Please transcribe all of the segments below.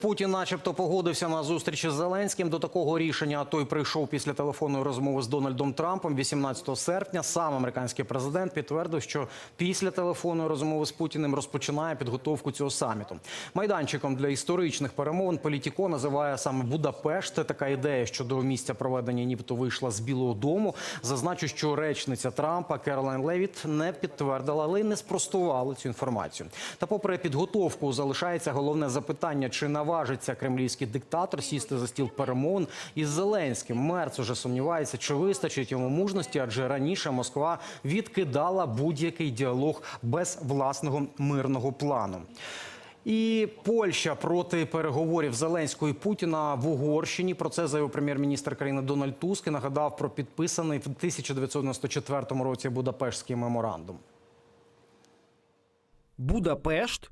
Путін, начебто, погодився на зустрічі з Зеленським. До такого рішення той прийшов після телефонної розмови з Дональдом Трампом 18 серпня. Сам американський президент підтвердив, що після телефонної розмови з Путіним розпочинає підготовку цього саміту. Майданчиком для історичних перемовин Політіко називає саме Будапешт. Така ідея щодо місця проведення, нібито вийшла з Білого Дому. Зазначу, що речниця Трампа Керолайн Левіт не підтвердила, але й не спростувала цю інформацію. Та, попри підготовку, залишається головне запитання: чи наважиться кремлівський диктатор сісти за стіл перемовин із Зеленським. Мерц уже сумнівається, чи вистачить йому мужності, адже раніше Москва відкидала будь-який діалог без власного мирного плану. І Польща проти переговорів Зеленського і Путіна в Угорщині. Про це заявив прем'єр-міністр країни Дональд Туск і нагадав про підписаний в 1994 році Будапештський меморандум. Будапешт?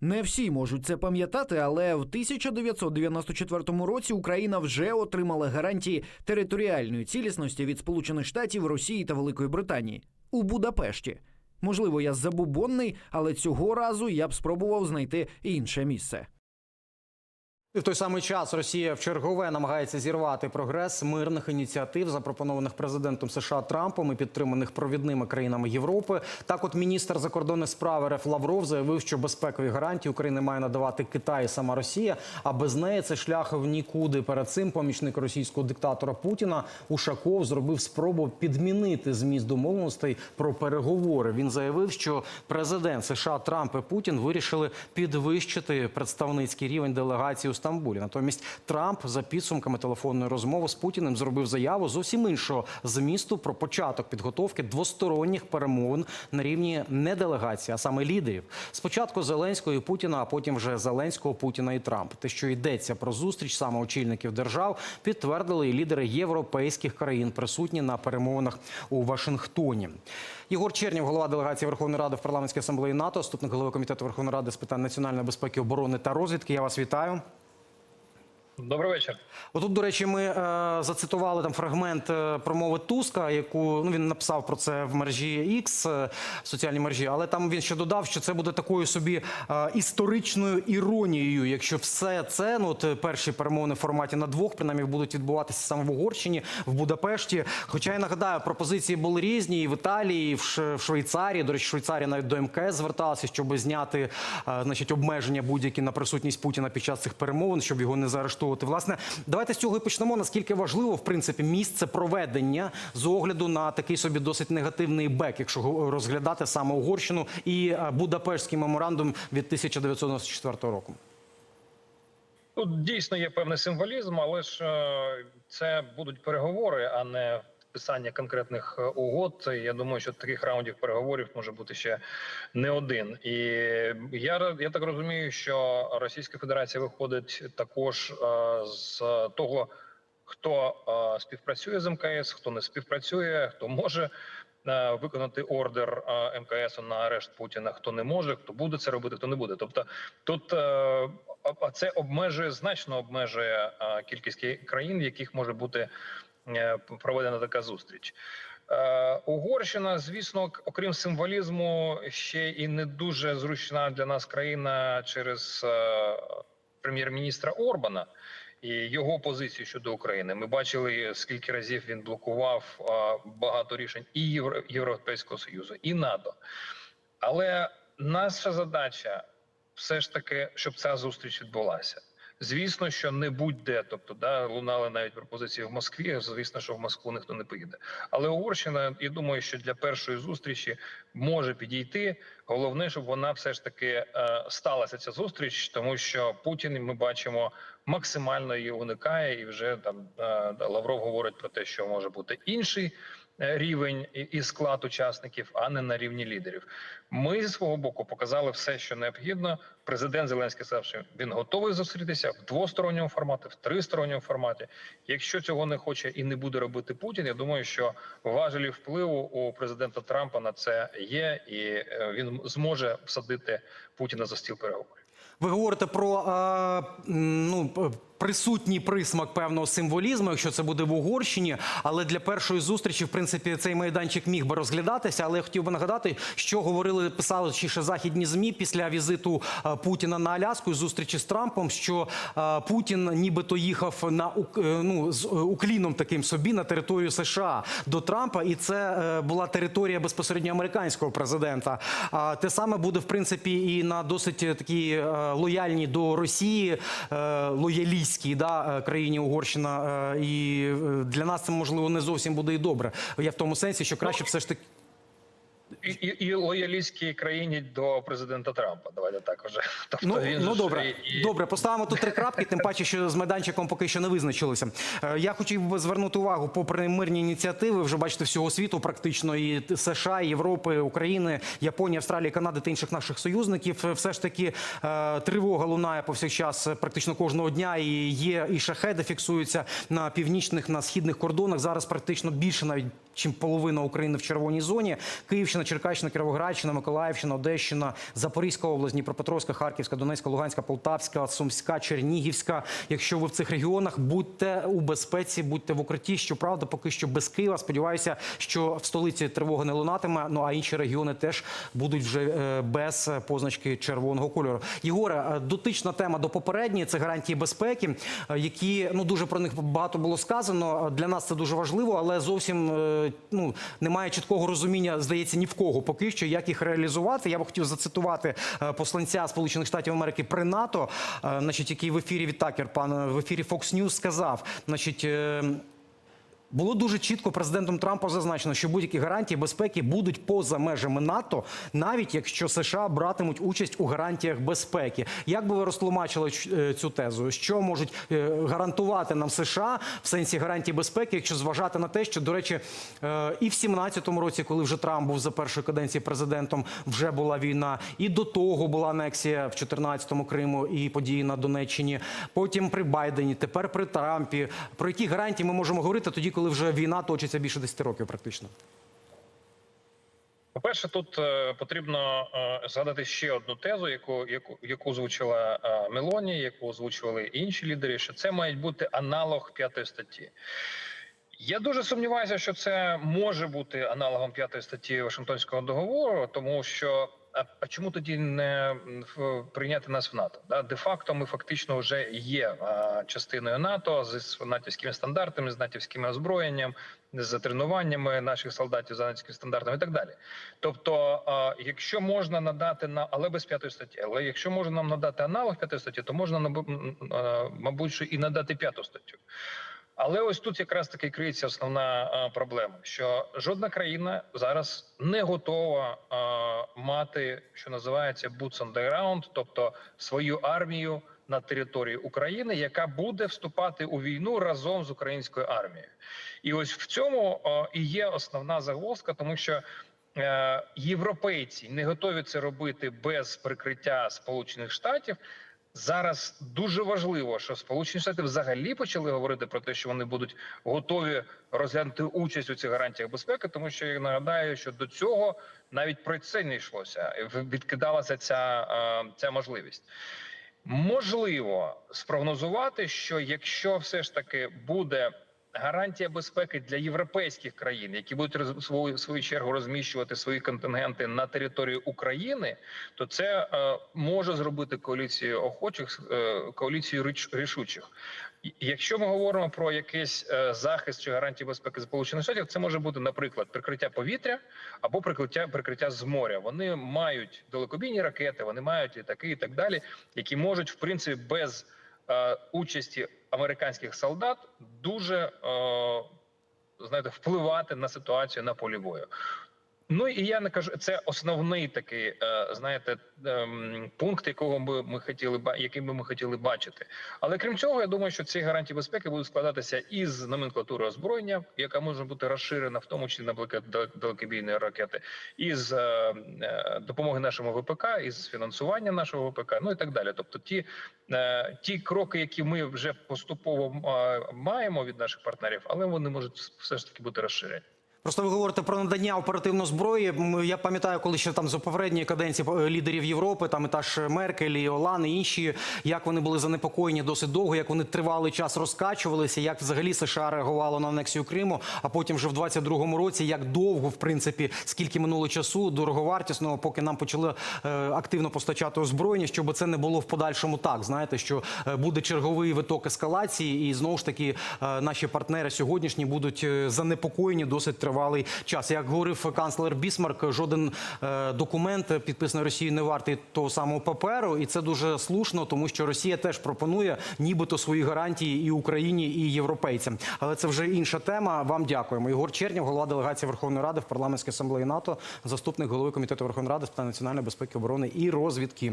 Не всі можуть це пам'ятати, але в 1994 році Україна вже отримала гарантії територіальної цілісності від Сполучених Штатів, Росії та Великої Британії у Будапешті. Можливо, я забубонний, але цього разу я б спробував знайти інше місце. В той самий час Росія в чергове намагається зірвати прогрес мирних ініціатив, запропонованих президентом США Трампом і підтриманих провідними країнами Європи. Так, от міністр закордонних справ РФ Лавров заявив, що безпекові гарантії України має надавати Китай і сама Росія. А без неї це шлях в нікуди. Перед цим помічник російського диктатора Путіна Ушаков зробив спробу підмінити зміст домовленостей про переговори. Він заявив, що президент США Трамп і Путін вирішили підвищити представницький рівень делегації у Стамбулі. Натомість Трамп за підсумками телефонної розмови з Путіним зробив заяву зовсім іншого змісту про початок підготовки двосторонніх перемовин на рівні не делегації, а саме лідерів. Спочатку Зеленського і Путіна, а потім вже Зеленського, Путіна і Трампа. Те, що йдеться про зустріч саме очільників держав, підтвердили і лідери європейських країн, присутні на перемовинах у Вашингтоні. Єгор Чернів, голова делегації Верховної Ради в парламентській асамблеї НАТО, заступник голови комітету Верховної Ради з питань національної безпеки, оборони та розвідки. Я вас вітаю. Добрий вечір. Отут, до речі, ми е, зацитували там фрагмент е, промови Туска, яку ну він написав про це в мережі X, е, в соціальній мережі, але там він ще додав, що це буде такою собі е, історичною іронією, якщо все це ну от е, перші перемовини в форматі на двох, принаймні будуть відбуватися саме в Угорщині, в Будапешті. Хоча я нагадаю, пропозиції були різні і в Італії, і в, Ш- в Швейцарії. До речі, Швейцарія навіть до МКС зверталася, щоб зняти е, значить обмеження будь-які на присутність Путіна під час цих перемовин, щоб його не заарештовувати. Власне, давайте з цього і почнемо. Наскільки важливо в принципі місце проведення з огляду на такий собі досить негативний бек, якщо розглядати саме Угорщину і е, Будапештський меморандум від 1994 року. Тут дійсно є певний символізм, але ж е, це будуть переговори, а не підписання конкретних е, угод. Я думаю, що таких раундів переговорів може бути ще не один. І я, я так розумію, що Російська Федерація виходить також е, з того, хто е, співпрацює з МКС, хто не співпрацює, хто може. Виконати ордер МКС на арешт Путіна, хто не може, хто буде це робити, хто не буде. Тобто тут а- це обмежує значно обмежує кількість країн, в яких може бути проведена така зустріч. Е, Угорщина, звісно, окрім символізму, ще і не дуже зручна для нас країна через е, прем'єр-міністра Орбана і його позицію щодо України. Ми бачили, скільки разів він блокував е, багато рішень і Євро- Європейського союзу, і НАТО. Але наша задача все ж таки, щоб ця зустріч відбулася. Звісно, що не будь-де, тобто да лунали навіть пропозиції в Москві. Звісно, що в Москву ніхто не поїде. Але Угорщина, я думаю, що для першої зустрічі може підійти. Головне, щоб вона все ж таки е, сталася ця зустріч, тому що Путін ми бачимо максимально її уникає, і вже там е, Лавров говорить про те, що може бути інший рівень і- склад учасників, а не на рівні лідерів. Ми зі свого боку показали все, що необхідно. Президент Зеленський сказав, що він готовий зустрітися в двосторонньому форматі, в тристоронньому форматі. Якщо цього не хоче і не буде робити Путін, я думаю, що важелі впливу у президента Трампа на це є, і е, він зможе всадити Путіна за стіл переговорів. Ви говорите про е, м, ну, присутній присмак певного символізму, якщо це буде в Угорщині. Але для першої зустрічі, в принципі, цей майданчик міг би розглядатися. Але я хотів би нагадати, що говорили, писали ще західні змі після візиту е, Путіна на Аляску і зустрічі з Трампом, що е, Путін нібито їхав на е, ну, з укліном таким собі на територію США до Трампа, і це була територія безпосередньо американського президента. Те саме буде в принципі і на досить такій е, до Росії, е, лоялістській да, е, країні Угорщина. Е, І е, для нас це можливо не зовсім буде і добре. Я в тому сенсі, що краще все ж таки. І, і, і лоялістській країні до президента Трампа. Давайте так уже. Тобто Ну, він ну добре, і- добре, поставимо тут три крапки, тим паче, що з майданчиком поки що не визначилися. Е, Я хотів би звернути увагу, попри мирні ініціативи, вже бачите, всього світу, практично і США, і Європи, України, Японії, Австралії, Канади та інших наших союзників. Е, Все ж таки е, тривога лунає повсякчас практично кожного дня. І є і шахеди фіксуються на північних, на східних кордонах. Зараз практично більше навіть. Чим половина України в червоній зоні. Київщина, Черкащина, Кіровоградщина, Миколаївщина, Одещина, Запорізька область, Дніпропетровська, Харківська, Донецька, Луганська, Полтавська, Сумська, Чернігівська. Якщо ви в цих регіонах, будьте у безпеці, будьте в укритті. Щоправда, поки що без Києва. Сподіваюся, що в столиці тривога не лунатиме. Ну а інші регіони теж будуть вже е, без позначки червоного кольору. Єгоре, е, дотична тема до попередньої це гарантії безпеки, е, які ну дуже про них багато було сказано. Для нас це дуже важливо, але зовсім е, ну немає чіткого розуміння, здається, ні в кого поки що, як їх реалізувати. Я б хотів зацитувати е, посланця Сполучених Штатів Америки при НАТО, е, значить, який в ефірі Відтакер, пан в ефірі Fox News сказав, значить. Було дуже чітко президентом Трампом зазначено, що будь-які гарантії безпеки будуть поза межами НАТО, навіть якщо США братимуть участь у гарантіях безпеки. Як би ви розтлумачили е, цю тезу? Що можуть е, гарантувати нам США в сенсі гарантії безпеки, якщо зважати на те, що до речі, е, і в 17-му році, коли вже Трамп був за першої каденції президентом, вже була війна, і до того була анексія в 14-му Криму і події на Донеччині. Потім при Байдені, тепер при Трампі. Про які гарантії ми можемо говорити тоді, коли вже війна точиться більше 10 років, практично. По-перше, тут е, потрібно е, згадати ще одну тезу, яку яку яку озвучила е, Мелоні, яку озвучували інші лідери. Що це має бути аналог п'ятої статті. Я дуже сумніваюся, що це може бути аналогом п'ятої статті Вашингтонського договору, тому що а, чому тоді не прийняти нас в НАТО? Да, де факто ми фактично вже є частиною НАТО з натівськими стандартами, з натівським озброєнням, з тренуваннями наших солдатів за натівськими стандартами і так далі. Тобто, якщо можна надати на але без п'ятої статті, але якщо можна нам надати аналог п'ятої статті, то можна мабуть, що і надати п'яту статтю. Але ось тут якраз таки криється основна а, проблема, що жодна країна зараз не готова а, мати, що називається boots on the ground, тобто свою армію на території України, яка буде вступати у війну разом з українською армією. І ось в цьому а, і є основна загвоздка, тому що. е, Європейці не готові це робити без прикриття Сполучених Штатів. Зараз дуже важливо, що Сполучені Штати взагалі почали говорити про те, що вони будуть готові розглянути участь у цих гарантіях безпеки, тому що я нагадаю, що до цього навіть про це не йшлося. Відкидалася ця, е, ця можливість. Можливо спрогнозувати, що якщо все ж таки буде гарантія безпеки для європейських країн, які будуть свою свою чергу розміщувати свої контингенти на території України, то це е, може зробити коаліцію охочих, е, коаліцію річ- рішучих. Якщо ми говоримо про якийсь е, захист чи гарантії безпеки Сполучених Штатів, це може бути, наприклад, прикриття повітря або прикриття прикриття з моря. Вони мають далекобійні ракети, вони мають літаки і так далі, які можуть в принципі без е, участі американських солдат дуже е, знаєте впливати на ситуацію на полі бою. Ну і я не кажу, це основний такий, е, знаєте, ем, пункт, якого би ми хотіли який би ми хотіли бачити. Але крім цього, я думаю, що ці гарантії безпеки будуть складатися із номенклатури озброєння, яка може бути розширена, в тому числі на далекобійні ракети, із е, е, допомоги нашому ВПК, із фінансування нашого ВПК, ну і так далі. Тобто, ті, ті кроки, які ми вже поступово маємо від наших партнерів, але вони можуть все ж таки бути розширені. Просто ви говорите про надання оперативної зброї. Я пам'ятаю, коли ще там за попередньої каденції е, лідерів Європи, там і та ж Меркель, і Олан, і інші, як вони були занепокоєні досить довго, як вони тривалий час розкачувалися, як взагалі США реагувало на анексію Криму, а потім вже в 22-му році, як довго, в принципі, скільки минуло часу, дороговартісного, поки нам почали е, активно постачати озброєння, щоб це не було в подальшому так. Знаєте, що е, буде черговий виток ескалації, і знову ж таки е, наші партнери сьогоднішні будуть е, занепокоєні досить тривалий час. Як говорив канцлер Бісмарк, жоден е, документ підписаний Росією не вартий того самого паперу, і це дуже слушно, тому що Росія теж пропонує нібито свої гарантії і Україні, і європейцям. Але це вже інша тема. Вам дякуємо. Ігор Чернєв, голова делегації Верховної Ради в парламентській асамблеї НАТО, заступник голови комітету Верховної Ради з питань національної безпеки, оборони і розвідки.